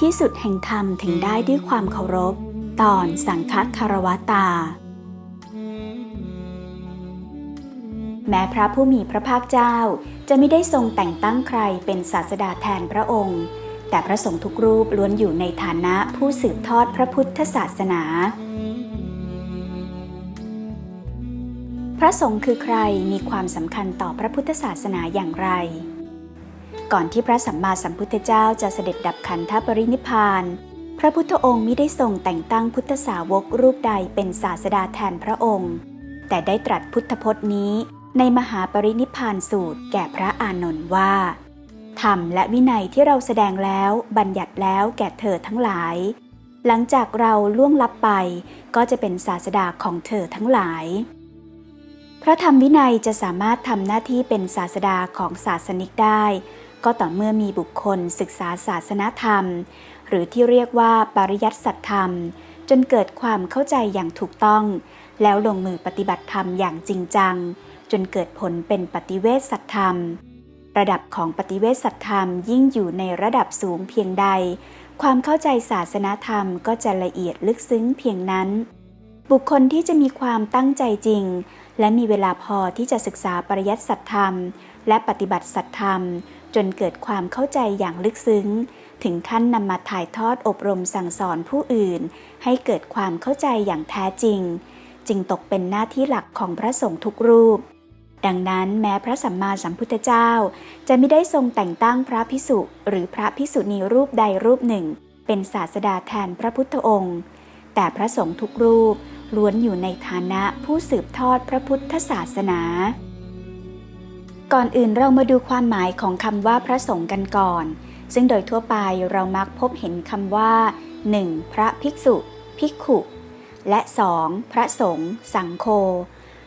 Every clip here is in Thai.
ที่สุดแห่งธรรมถึงได้ด้วยความเคารพ ตอนสังฆคารวตา แม้พระผู้มีพระภาคเจ้าจะไม่ได้ทรงแต่งตั้งใครเป็นศาสดาแทนพระองค์ แต่พระสงฆ์ทุกรูปล้วนอยู่ในฐานะผู้สืบทอดพระพุทธศาสนา พระสงฆ์คือใครมีความสำคัญต่อพระพุทธศาสนาอย่างไร ก่อนที่พระสัมมาสัมพุทธเจ้าจะเสด็จดับขันธปรินิพานพระพุทธองค์มิได้ทรงแต่งตั้งพุทธสาวกรูปใดเป็นศาสดาแทนพระองค์ แต่ได้ตรัสพุทธพจน์นี้ ในมหาปรินิพานสูตรแก่พระอานนท์ว่า ธรรมและวินัยที่เราแสดงแล้วบัญญัติแล้วแก่เธอทั้งหลาย หลังจากเราล่วงลับไปก็จะเป็นศาสดาของเธอทั้งหลาย พระธรรมวินัยจะสามารถทำหน้าที่เป็นศาสดาของศาสนิกได้ ก็ต่อเมื่อมีบุคคลศึกษาศาสนธรรม หรือที่เรียกว่าปริยัติสัตธรรม จนเกิดความเข้าใจอย่างถูกต้อง แล้วลงมือปฏิบัติธรรมอย่างจริงจัง จนเกิดผลเป็นปฏิเวสสัตธรรม ระดับของปฏิเวสสัตธรรมยิ่งอยู่ในระดับสูงเพียงใด ความเข้าใจศาสนธรรมก็จะละเอียดลึกซึ้งเพียงนั้น บุคคลที่จะมีความตั้งใจจริง และมีเวลาพอที่จะศึกษาปริยัติสัตธรรม และปฏิบัติสัตธรรม จนเกิดความเข้าใจอย่างลึกซึ้ง ถึงขั้นนำมาถ่ายทอดอบรมสั่งสอนผู้อื่น ให้เกิดความเข้าใจอย่างแท้จริง จึงตกเป็นหน้าที่หลักของพระสงฆ์ทุกรูป ดังนั้นแม้พระสัมมาสัมพุทธเจ้า จะไม่ได้ทรงแต่งตั้งพระพิสุหรือพระพิสุณีรูปใดรูปหนึ่ง เป็นศาสดาแทนพระพุทธองค์ แต่พระสงฆ์ทุกรูปล้วนอยู่ในฐานะผู้สืบทอดพระพุทธศาสนา ก่อนอื่นเรามาดูความหมายของคำว่าพระสงฆ์กันก่อน ซึ่งโดยทั่วไปเรามักพบเห็นคำว่า 1. พระภิกษุ ภิกขุ และ 2. พระสงฆ์สังโฆ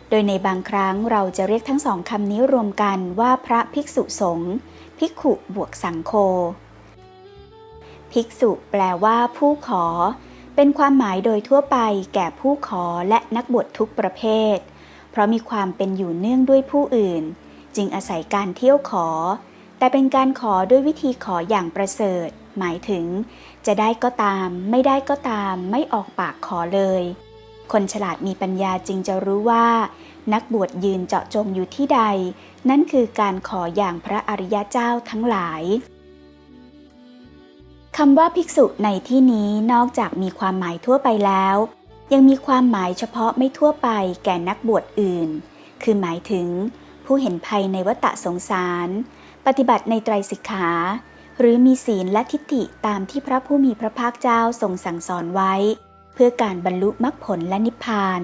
โดยในบางครั้งเราจะเรียกทั้งสองคำนี้รวมกันว่าพระภิกษุสงฆ์ภิกขุบวกสังโฆภิกษุแปลว่าผู้ขอ เป็นความหมายโดยทั่วไปแก่ผู้ขอและนักบวชทุกประเภท เพราะมีความเป็นอยู่เนื่องด้วยผู้อื่น จึงอาศัยการเที่ยวขอ แต่เป็นการขอด้วยวิธีขออย่างประเสริฐ หมายถึง จะได้ก็ตาม ไม่ได้ก็ตาม ไม่ออกปากขอเลย คนฉลาดมีปัญญาจึงจะรู้ว่า นักบวชยืนเจาะจงอยู่ที่ใด นั่นคือการขออย่างพระอริยเจ้าทั้งหลายคำว่าภิกษุในที่นี้นอกจากมีความหมายทั่วไปแล้ว ยังมีความหมายเฉพาะไม่ทั่วไปแก่นักบวชอื่น คือหมายถึง ผู้เห็นภัยในวัฏสงสาร ปฏิบัติในไตรสิกขา หรือมีศีลและทิฏฐิตามที่พระผู้มีพระภาคเจ้าทรงสั่งสอนไว้ เพื่อการบรรลุมรรคผลและนิพพาน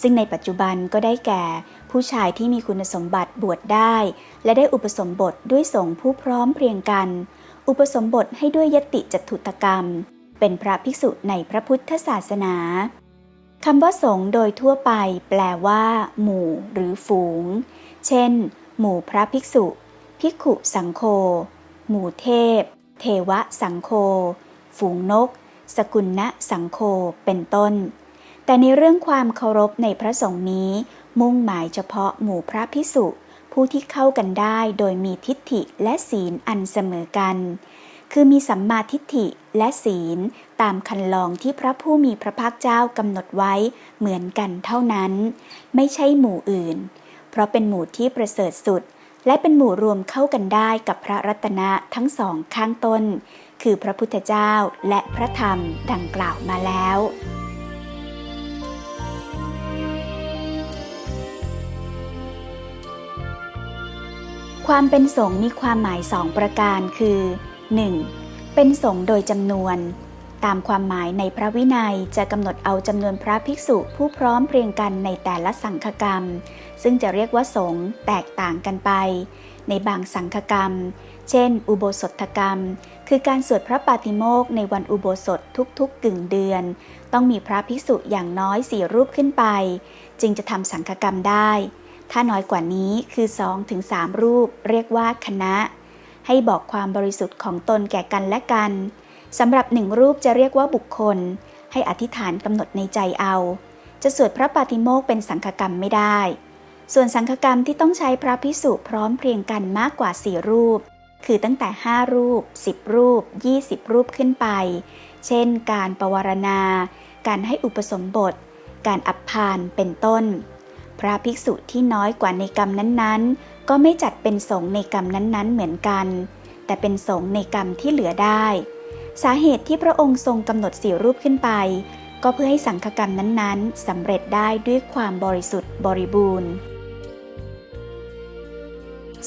ซึ่งในปัจจุบันก็ได้แก่ ผู้ชายที่มีคุณสมบัติบวชได้ และได้อุปสมบทด้วยสงฆ์ผู้พร้อมเพรียงกัน อุปสมบทให้ด้วยยติจตุตกรรม เป็นพระภิกษุในพระพุทธศาสนาคำว่าสงโดยทั่วไปแปลว่า หมู่ หรือฝูง เช่น หมู่พระภิกษุ ภิกขุสังโฆหมู่เทพ เทวะสังโฆฝูงนก สกุลนะสังโฆเป็นต้น แต่ในเรื่องความเคารพในพระสงฆ์นี้ มุ่งหมายเฉพาะหมู่พระภิกษุ ผู้ที่เข้ากันได้โดยมีทิฏฐิและศีลอันเสมอกัน คือมีสัมมาทิฏฐิและศีลตามคันลองที่พระผู้มีพระภาคเจ้ากำหนดไว้เหมือนกันเท่านั้น ไม่ใช่หมู่อื่น ราะเป็นหมู่ที่ประเสริฐสุด และเป็นหมู่รวมเข้ากันได้กับพระรัตนะทั้งสองข้างต้น คือพระพุทธเจ้าและพระธรรมดังกล่าวมาแล้วความเป็นสงฆ์มีความหมายสองประการคือ 1. เป็นสงฆ์โดยจำนวน ตามความหมายในพระวินัยจะกำหนดเอาจำนวนพระภิกษุผู้พร้อมเพรียงกันในแต่ละสังฆกรรม ซึ่งจะเรียกว่าสงฆ์แตกต่างกันไป ในบางสังฆกรรม เช่น อุโบสถกรรม คือการสวดพระปาติโมกในวันอุโบสถทุกๆกึ่งเดือน ต้องมีพระภิกษุอย่างน้อยสี่รูปขึ้นไป จึงจะทำสังฆกรรมได้ ถ้าน้อยกว่านี้คือ2-3ถึงรูป เรียกว่าคณะ ให้บอกความบริสุทธิ์ของตนแก่กันและกัน สำหรับหนึ่งรูปจะเรียกว่าบุคคล ให้อธิษฐานกำหนดในใจเอา จะสวดพระปาติโมกเป็นสังฆกรรมไม่ได้ ส่วนสังฆกรรมที่ต้องใช้พระพิสุพร้อมเพรียงกันมากกว่าสี่รูป คือตั้งแต่ 5 รูป 10 รูป 20 รูปขึ้นไป เช่น การปรวารณา การให้อุปสมบท การอับพานเป็นต้น พระภิกษุที่น้อยกว่าในกรรมนั้นๆ ก็ไม่จัดเป็นสงในกรรมนั้นๆ เหมือนกัน แต่เป็นสงในกรรมที่เหลือได้ สาเหตุที่พระองค์ทรงกำหนดสี่รูปขึ้นไป ก็เพื่อให้สังฆกรรมนั้นๆสำเร็จได้ด้วยความบริสุทธิ์บริบูรณ์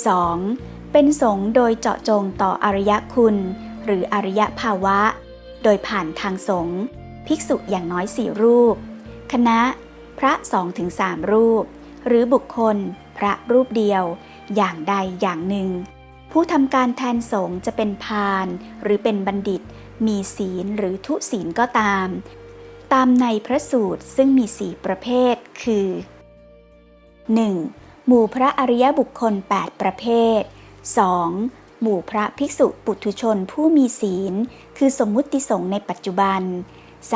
2. เป็นสงฆ์โดยเจาะจงต่ออริยคุณ หรืออริยภาวะ โดยผ่านทางสงฆ์ภิกษุอย่างน้อยสี่รูป คณะ พระสองถึงสามรูป หรือบุคคล พระรูปเดียว อย่างใดอย่างหนึ่ง ผู้ทำการแทนสงฆ์จะเป็นพาลหรือเป็นบัณฑิต มีศีลหรือทุศีลก็ตาม ตามในพระสูตรซึ่งมีสี่ประเภท คือ 1. หมู่พระอริยบุคคล 8 ประเภท 2. หมู่พระภิกษุปุถุชนผู้มีศีล คือสมมุติสงฆ์ในปัจจุบัน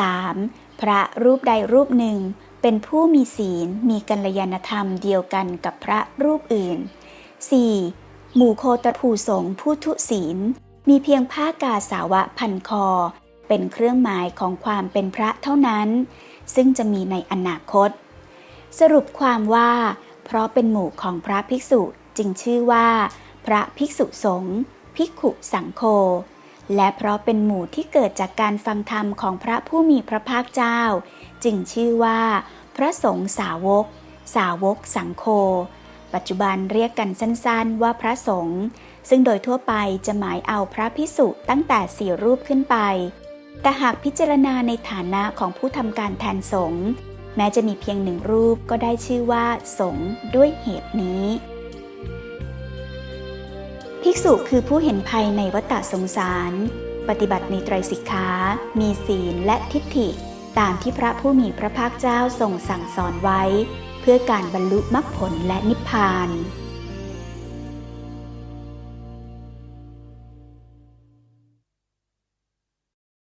3. พระรูปใดรูปหนึ่ง เป็นผู้มีศีลมีกัลยาณธรรมเดียวกันกับพระรูปอื่น 4. หมู่โคตรภูสงผู้ทุศีล มีเพียงผ้ากาสาวะพันคอ เป็นเครื่องหมายของความเป็นพระเท่านั้น ซึ่งจะมีในอนาคต สรุปความว่า เพราะเป็นหมู่ของพระภิกษุจึงชื่อว่า พระภิกษุสงฆ์ภิกขุสังโฆและเพราะเป็นหมู่ที่เกิดจากการฟังธรรมของพระผู้มีพระภาคเจ้า จึงชื่อว่า พระสงฆ์สาวก สาวกสังโฆปัจจุบันเรียกกันสั้นๆว่าพระสงฆ์ ซึ่งโดยทั่วไปจะหมายเอาพระพิสุตั้งแต่สี่รูปขึ้นไป แต่หากพิจารณาในฐานะของผู้ทำการแทนสงฆ์แม้จะมีเพียงหนึ่งรูปก็ได้ชื่อว่าสงฆ์ด้วยเหตุนี้ ภิกษุคือผู้เห็นภัยในวัฏสงสาร ปฏิบัติในไตรสิกขา มีศีลและทิฏฐิ ตามที่พระผู้มีพระภาคเจ้าทรงสั่งสอนไว้ เพื่อการบรรลุมรรคผลและนิพพาน